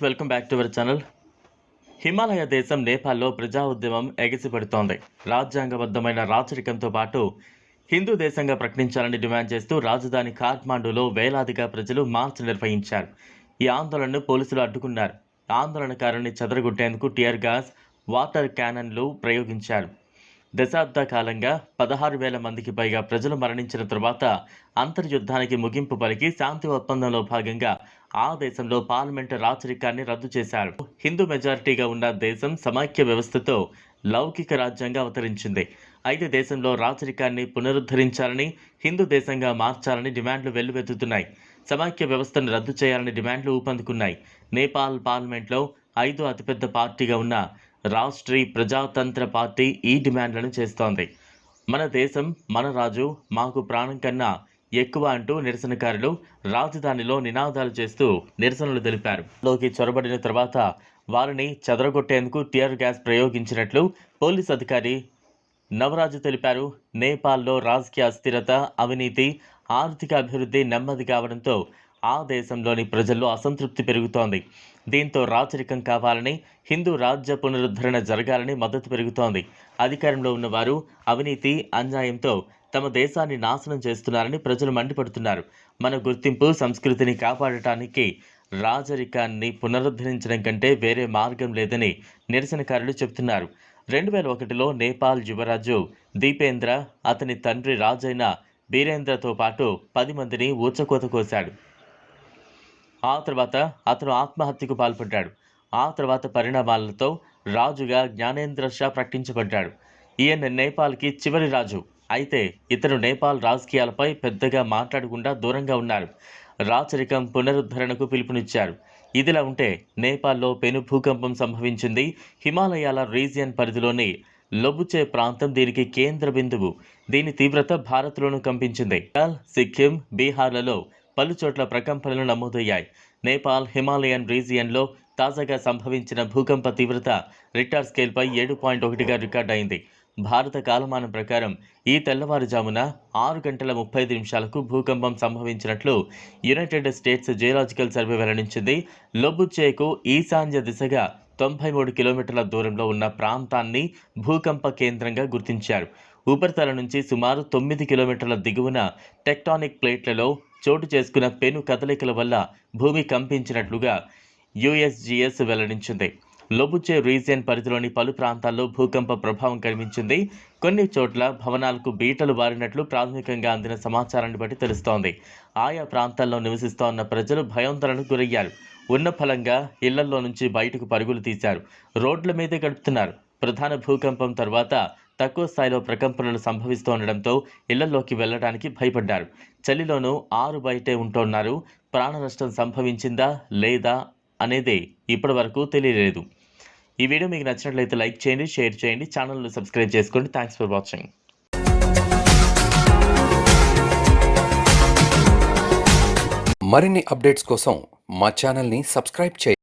Friends welcome back to our channel. Himalaya దేశం నేపాల్లో ప్రజా ఉద్యమం ఎగిసిపడుతోంది. రాజ్యాంగబద్ధమైన రాచరికంతో పాటు హిందూ దేశంగా ప్రకటించాలని డిమాండ్ చేస్తూ రాజధాని కాఠ్మాండూలో వేలాదిగా ప్రజలు మార్చ్ నిర్వహించారు. ఈ ఆందోళనను పోలీసులు అడ్డుకున్నారు. ఆందోళనకారుని చెదరగొట్టేందుకు టియర్ గ్యాస్ వాటర్ క్యానన్లు ప్రయోగించారు. దశాబ్ద కాలంగా పదహారు వేల మందికి పైగా ప్రజలు మరణించిన తర్వాత అంతర్యుద్ధానికి ముగింపు పలికి శాంతి ఒప్పందంలో భాగంగా ఆ దేశంలో పార్లమెంటు రాచరికాన్ని రద్దు చేశారు. హిందూ మెజారిటీగా ఉన్న దేశం సమాఖ్య వ్యవస్థతో లౌకిక రాజ్యంగా అవతరించింది. అయితే దేశంలో రాచరికాన్ని పునరుద్ధరించాలని హిందూ దేశంగా మార్చాలని డిమాండ్లు వెల్లువెత్తుతున్నాయి. సమాఖ్య వ్యవస్థను రద్దు చేయాలని డిమాండ్లు ఊపందుకున్నాయి. నేపాల్ పార్లమెంట్లో ఐదో అతిపెద్ద పార్టీగా ఉన్న రాష్ట్రీయ ప్రజాతంత్ర పార్టీ ఈ డిమాండ్లను చేస్తోంది. మన దేశం మన రాజు మాకు ప్రాణం కన్నా ఎక్కువ అంటూ నిరసనకారులు రాజధానిలో నినాదాలు చేస్తూ నిరసనలు తెలిపారు. లోకి చొరబడిన తర్వాత వారిని చెదరగొట్టేందుకు టియర్ గ్యాస్ ప్రయోగించినట్లు పోలీస్ అధికారి నవరాజు తెలిపారు. నేపాల్లో రాజకీయ అస్థిరత అవినీతి ఆర్థిక అభివృద్ధి నెమ్మది కావడంతో ఆ దేశంలోని ప్రజల్లో అసంతృప్తి పెరుగుతోంది. దీంతో రాచరికం కావాలని హిందూ రాజ్య పునరుద్ధరణ జరగాలని మద్దతు పెరుగుతోంది. అధికారంలో ఉన్నవారు అవినీతి అన్యాయంతో తమ దేశాన్ని నాశనం చేస్తున్నారని ప్రజలు మండిపడుతున్నారు. మన గుర్తింపు సంస్కృతిని కాపాడటానికి రాజరికాన్ని పునరుద్ధరించడం కంటే వేరే మార్గం లేదని నిరసనకారులు చెబుతున్నారు. రెండు వేల ఒకటిలో నేపాల్ యువరాజు దీపేంద్ర అతని తండ్రి రాజైన బీరేంద్రతో పాటు పది మందిని ఊచకోత కోశాడు. ఆ తర్వాత అతను ఆత్మహత్యకు పాల్పడ్డాడు. ఆ తర్వాత పరిణామాలతో రాజుగా జ్ఞానేంద్ర షా ప్రకటించబడ్డాడు. ఈయన నేపాల్కి చివరి రాజు. అయితే ఇతను నేపాల్ రాజకీయాలపై పెద్దగా మాట్లాడకుండా దూరంగా ఉన్నారు. రాచరికం పునరుద్ధరణకు పిలుపునిచ్చారు. ఇదిలా ఉంటే నేపాల్లో పెను భూకంపం సంభవించింది హిమాలయాల రీజియన్ పరిధిలోని లొబుచే ప్రాంతం దీనికి కేంద్ర బిందువు. దీని తీవ్రత భారత్లోనూ కంపించింది. సిక్కిం బీహార్లలో పలుచోట్ల ప్రకంపనలు నమోదయ్యాయి. నేపాల్ హిమాలయన్ రీజియన్లో తాజాగా సంభవించిన భూకంప తీవ్రత రిక్టార్ స్కేల్పై ఏడు పాయింట్ ఒకటిగా రికార్డ్ అయింది. భారత కాలమానం ప్రకారం ఈ తెల్లవారుజామున ఆరు గంటల ముప్పై ఐదు నిమిషాలకు భూకంపం సంభవించినట్లు యునైటెడ్ స్టేట్స్ జియోలాజికల్ సర్వే వెల్లడించింది. లొబుచేకు ఈశాన్య దిశగా తొంభై మూడు కిలోమీటర్ల దూరంలో ఉన్న ప్రాంతాన్ని భూకంప కేంద్రంగా గుర్తించారు. ఉపరితల నుంచి సుమారు తొమ్మిది కిలోమీటర్ల దిగువన టెక్టానిక్ ప్లేట్లలో చోటు చేసుకున్న పెను కదలికల వల్ల భూమి కంపించినట్లుగా యుఎస్జిఎస్ వెల్లడించింది. లొబుచే రీజియన్ పరిధిలోని పలు ప్రాంతాల్లో భూకంప ప్రభావం కనిపించింది. కొన్ని చోట్ల భవనాలకు బీటలు బారినట్లు ప్రాథమికంగా అందిన సమాచారాన్ని బట్టి తెలుస్తోంది. ఆయా ప్రాంతాల్లో నివసిస్తోన్న ప్రజలు భయాందోళనకు గురయ్యారు. ఉన్న ఫలంగా ఇళ్ళలో నుంచి బయటకు పరుగులు తీశారు. రోడ్ల మీదే గడుపుతున్నారు. ప్రధాన భూకంపం తర్వాత తక్కువ స్థాయిలో ప్రకంపనలు సంభవిస్తూ ఉండడంతో ఇళ్ళలోకి వెళ్ళడానికి భయపడ్డారు. చలిలోనూ ఆరు బయటే ఉంటున్నారు. ప్రాణ నష్టం సంభవించిందా లేదా అనేదే ఇప్పటి వరకు తెలియలేదు. ఈ వీడియో మీకు నచ్చినట్లయితే లైక్ చేయండి షేర్ చేయండి ఛానల్ను సబ్స్క్రైబ్ చేసుకోండి. Thanks for watching. మరిన్ని అప్డేట్స్ కోసం మా ఛానల్ని సబ్స్క్రైబ్ చేయండి.